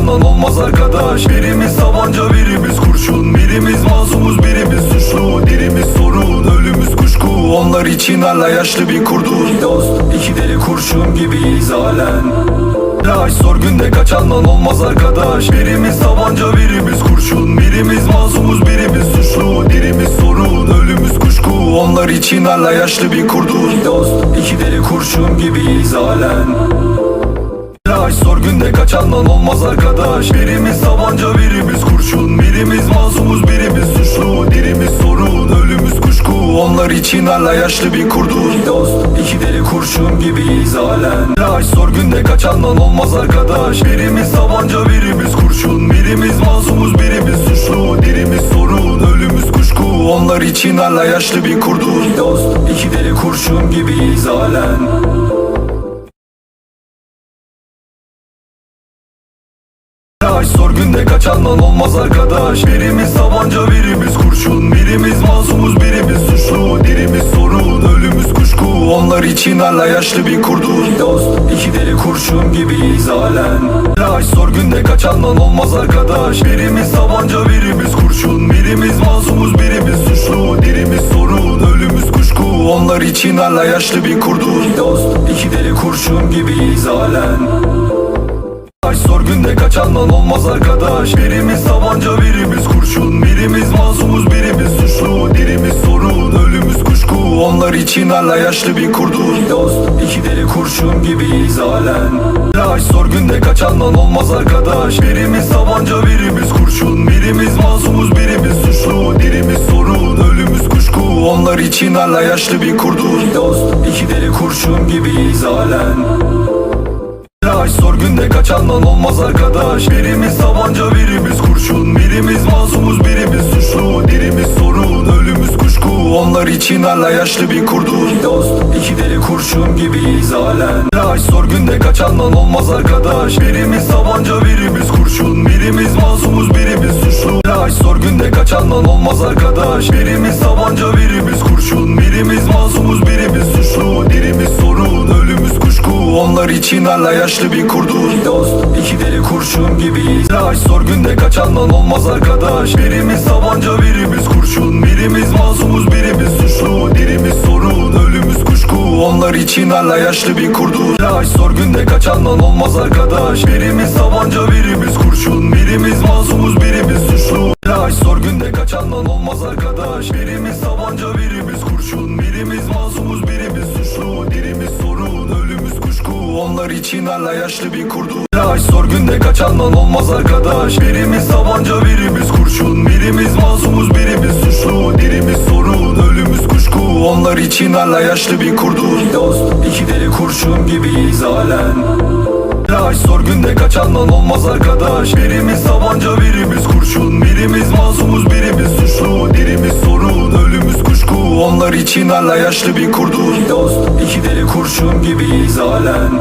kaçandan olmaz arkadaş. Birimiz tabanca birimiz kurşun. Birimiz masumuz birimiz suçlu. Dirimiz sorun ölümüz kuşku. Onlar için hala yaşlı bir kurduz Dost iki deli kurşun gibiyiz halen. Laş sorgunda kaçandan olmaz arkadaş. Birimiz tabanca birimiz kurşun. Birimiz masumuz birimiz suçlu. Dirimiz sorun ölümüz kuşku. Onlar için hala yaşlı bir kurduz Dost iki deli kurşun gibiyiz halen kaçandan olmaz arkadaş. Birimiz tabanca birimiz kurşun. Birimiz masumuz birimiz suçlu. Dirimiz sorun ölümüz kuşku. Onlar için hala yaşlı bir kurduz. Dost iki deli kurşun gibiyiz halen. Laş sorgunda kaçandan olmaz arkadaş. Birimiz tabanca birimiz kurşun. Birimiz masumuz birimiz suçlu. Dirimiz sorun ölümüz kuşku. Onlar için hala yaşlı bir kurduz. Dost iki deli kurşun gibiyiz halen sorgunda kaçandan olmaz arkadaş. Birimiz tabanca birimiz kurşun. Birimiz masumuz birimiz suçlu. Dirimiz sorun ölümüz kuşku. Onlar için hala yaşlı bir kurduz. Dost iki deli kurşun gibiyiz halen. Laş sorgunda kaçandan olmaz arkadaş. Birimiz tabanca birimiz kurşun. Birimiz masumuz birimiz suçlu. Dirimiz sorun ölümüz kuşku. Onlar için hala yaşlı bir kurduz. Dost iki deli kurşun gibiyiz halen Laş sorgunda kaçandan olmaz arkadaş. Birimiz tabanca birimiz kurşun. Birimiz masumuz birimiz suçlu. Dirimiz sorun ölümüz kuşku. Onlar için hala yaşlı bir kurduz Dost iki deli kurşun gibiyiz halen. Laş sorgunda kaçandan olmaz arkadaş. Birimiz tabanca birimiz kurşun. Birimiz masumuz birimiz suçlu. Dirimiz sorun ölümüz kuşku. Onlar için hala yaşlı bir kurduz Dost iki deli kurşun gibiyiz halen Sorgunda kaçandan olmaz arkadaş. Birimiz tabanca birimiz kurşun. Birimiz masumuz birimiz suçlu. Dirimiz sorun ölümüz kuşku. Onlar için hala yaşlı bir kurduz Dost iki deli kurşun gibiyiz halen Laş sorgunda kaçandan olmaz arkadaş. Birimiz tabanca birimiz kurşun. Birimiz masumuz birimiz suçlu. Laş sorgunda kaçandan olmaz arkadaş. Birimiz tabanca birimiz Onlar için hala yaşlı bir kurduz. Dost iki deli kurşun gibiyiz Laş sorgunda kaçandan olmaz arkadaş. Birimiz tabanca birimiz kurşun. Birimiz masumuz birimiz suçlu. Dirimiz sorun ölümüz kuşku. Onlar için hala yaşlı bir kurduz. Laş sorgunda kaçandan olmaz arkadaş. Birimiz tabanca birimiz kurşun. Birimiz masumuz birimiz suçlu. Laş sorgunda kaçandan olmaz arkadaş. Birimiz Onlar için hala yaşlı bir kurduz Laş sorgunda kaçandan olmaz arkadaş. Birimiz tabanca birimiz kurşun. Birimiz masumuz birimiz suçlu. Dirimiz sorun ölümüz kuşku. Onlar için hala yaşlı bir kurduz. Dost iki deli kurşun gibiyiz halen. Laş sorgunda kaçandan olmaz arkadaş. Birimiz tabanca birimiz kurşun. Birimiz masumuz birimiz suçlu. Dirimiz sorun ölümüz kuşku. Onlar için hala yaşlı bir kurduz. Dost iki deli kurşun gibiyiz halen